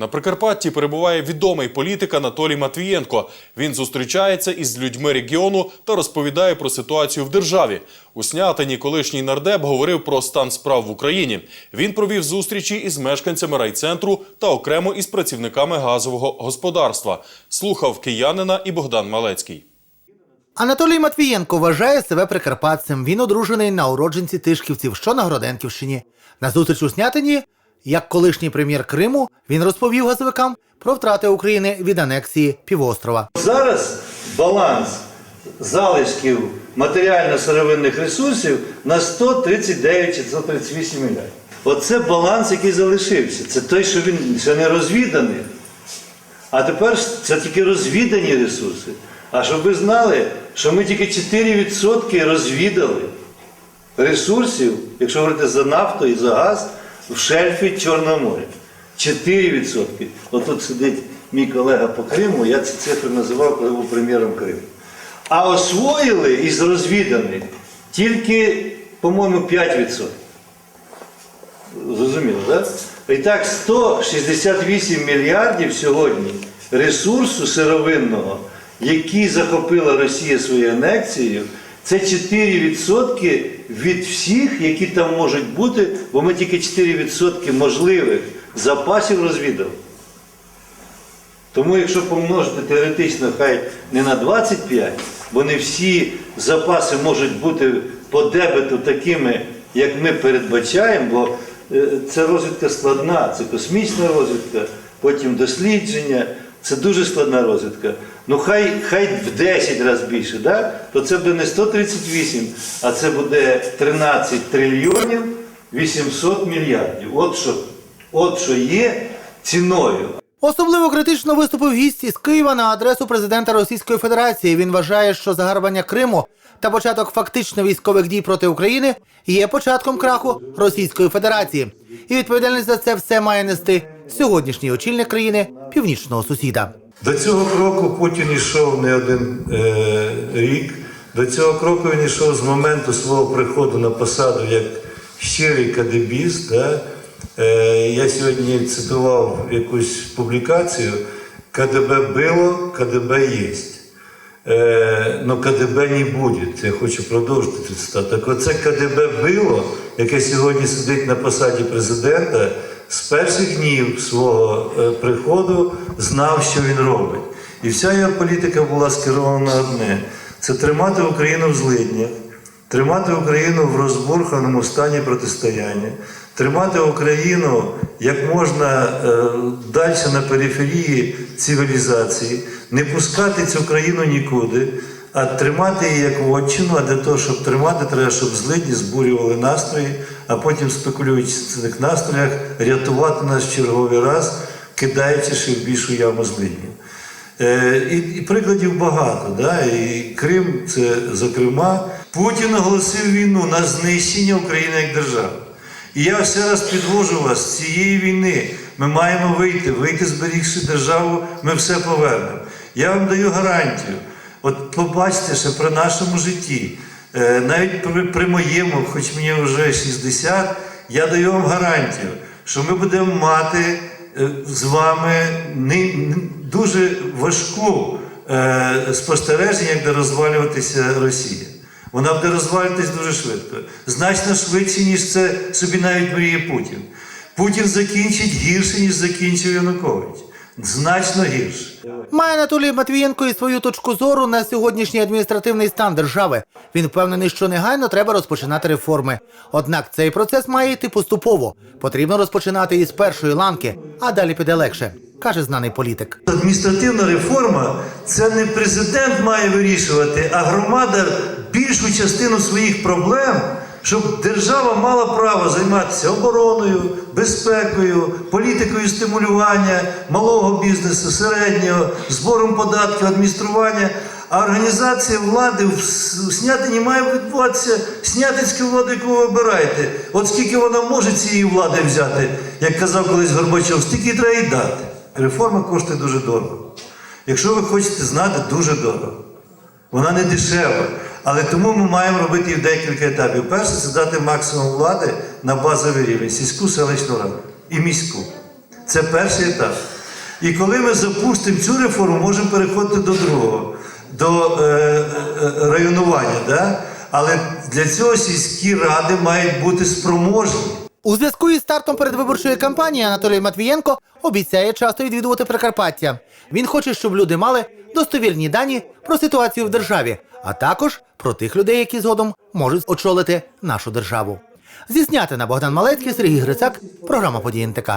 На Прикарпатті перебуває відомий політик Анатолій Матвієнко. Він зустрічається із людьми регіону та розповідає про ситуацію в державі. У Снятині колишній нардеп говорив про стан справ в Україні. Він провів зустрічі із мешканцями райцентру та окремо із працівниками газового господарства. Слухав киянина і Богдан Малецький. Анатолій Матвієнко вважає себе прикарпатцем. Він одружений на уродженці Тишківців, що на Гроденківщині. На зустріч у Снятині, як колишній прем'єр Криму, він розповів газовикам про втрати України від анексії півострова. Зараз баланс залишків матеріально-сировинних ресурсів на 139 чи 138 мільярдів. Оце баланс, який залишився. Це той, що він ще не розвіданий. А тепер це тільки розвідані ресурси. А щоб ви знали, що ми тільки 4% розвідали ресурсів, якщо говорити за нафту і за газ, в шельфі Чорного моря. 4%. Отут сидить мій колега по Криму, я ці цифри називав, коли був прем'єром Криму. А освоїли із розвіданих тільки, по-моєму, 5%. Зрозуміло, так? І так, 168 мільярдів сьогодні ресурсу сировинного, який захопила Росія своєю анексією, це 4% від всіх, які там можуть бути, бо ми тільки 4% можливих запасів розвідали. Тому якщо помножити теоретично, хай не на 25, бо не всі запаси можуть бути по дебету такими, як ми передбачаємо, бо е, це розвідка складна, це космічна розвідка, потім дослідження, це дуже складна розвідка. Ну хай, хай в 10 разів більше, да? то це буде не 138, а це буде 13 трильйонів 800 мільярдів. От що, от що є ціною. Особливо критично виступив гість із Києва на адресу президента Російської Федерації. Він вважає, що загарбання Криму та початок фактично військових дій проти України є початком краху Російської Федерації. І відповідальність за це все має нести сьогоднішній очільник країни північного сусіда. До цього кроку Путін йшов не один е, рік. До цього кроку він йшов з моменту свого приходу на посаду як щирий кадебіст. Да? Е, я сьогодні цитував якусь публікацію: КДБ було, КДБ єсть. Е, но КДБ не буде. Я хочу продовжити цю цитату. Так оце КДБ було, яке сьогодні сидить на посаді президента, з перших днів свого е, приходу знав, що він робить. І вся його політика була скерована на одне: це тримати Україну в злиднях, тримати Україну в розбурханому стані протистояння, тримати Україну як можна е, далі на периферії цивілізації, не пускати цю країну нікуди, а тримати її як вотчину, а для того, щоб тримати, треба, щоб злидні збурювали настрої, а потім, спекулюючи в цих настроях, рятувати нас черговий раз, кидаючи ще в більшу яму злиднів. Е, І, і прикладів багато. Да? І Крим це зокрема. Путін оголосив війну на знищення України як держави. І я ще раз підвожу вас з цієї війни. Ми маємо вийти, вийти, зберігши державу, ми все повернемо. Я вам даю гарантію. От побачите, що при нашому житті, е, навіть при, при моєму, хоч мені вже 60, я даю вам гарантію, що ми будемо мати е, з вами не, дуже важку е, спостереження, як буде розвалюватися Росія. Вона буде розвалюватись дуже швидко. Значно швидше, ніж це собі навіть мріє Путін. Путін закінчить гірше, ніж закінчив Янукович. Значно гірше. Має Анатолій Матвієнко і свою точку зору на сьогоднішній адміністративний стан держави. Він впевнений, що негайно треба розпочинати реформи. Однак цей процес має йти поступово. Потрібно розпочинати із першої ланки, а далі піде легше, каже знаний політик. Адміністративна реформа це не президент має вирішувати, а громада більшу частину своїх проблем, щоб держава мала право займатися обороною, безпекою, політикою стимулювання малого бізнесу, середнього, збором податків, адміністрування. А організація влади в Снятині має відбуватися снятинська влада, яку ви обираєте. От скільки вона може цієї влади взяти, як казав колись Горбачов, стільки треба й дати. Реформа коштує дуже дорого. Якщо ви хочете знати, дуже дорого. Вона не дешева. Але тому ми маємо робити декілька етапів. Перше це дати максимум влади на базовий рівень, сільську селищну раду і міську. Це перший етап. І коли ми запустимо цю реформу, можемо переходити до другого, до е, е, районування. Да? Але для цього сільські ради мають бути спроможні. У зв'язку із стартом передвиборчої кампанії Анатолій Матвієнко обіцяє часто відвідувати Прикарпаття. Він хоче, щоб люди мали достовірні дані про ситуацію в державі, а також про тих людей, які згодом можуть очолити нашу державу. Зі на Богдан Малецький, Сергій Грицак, програма «Події НТК».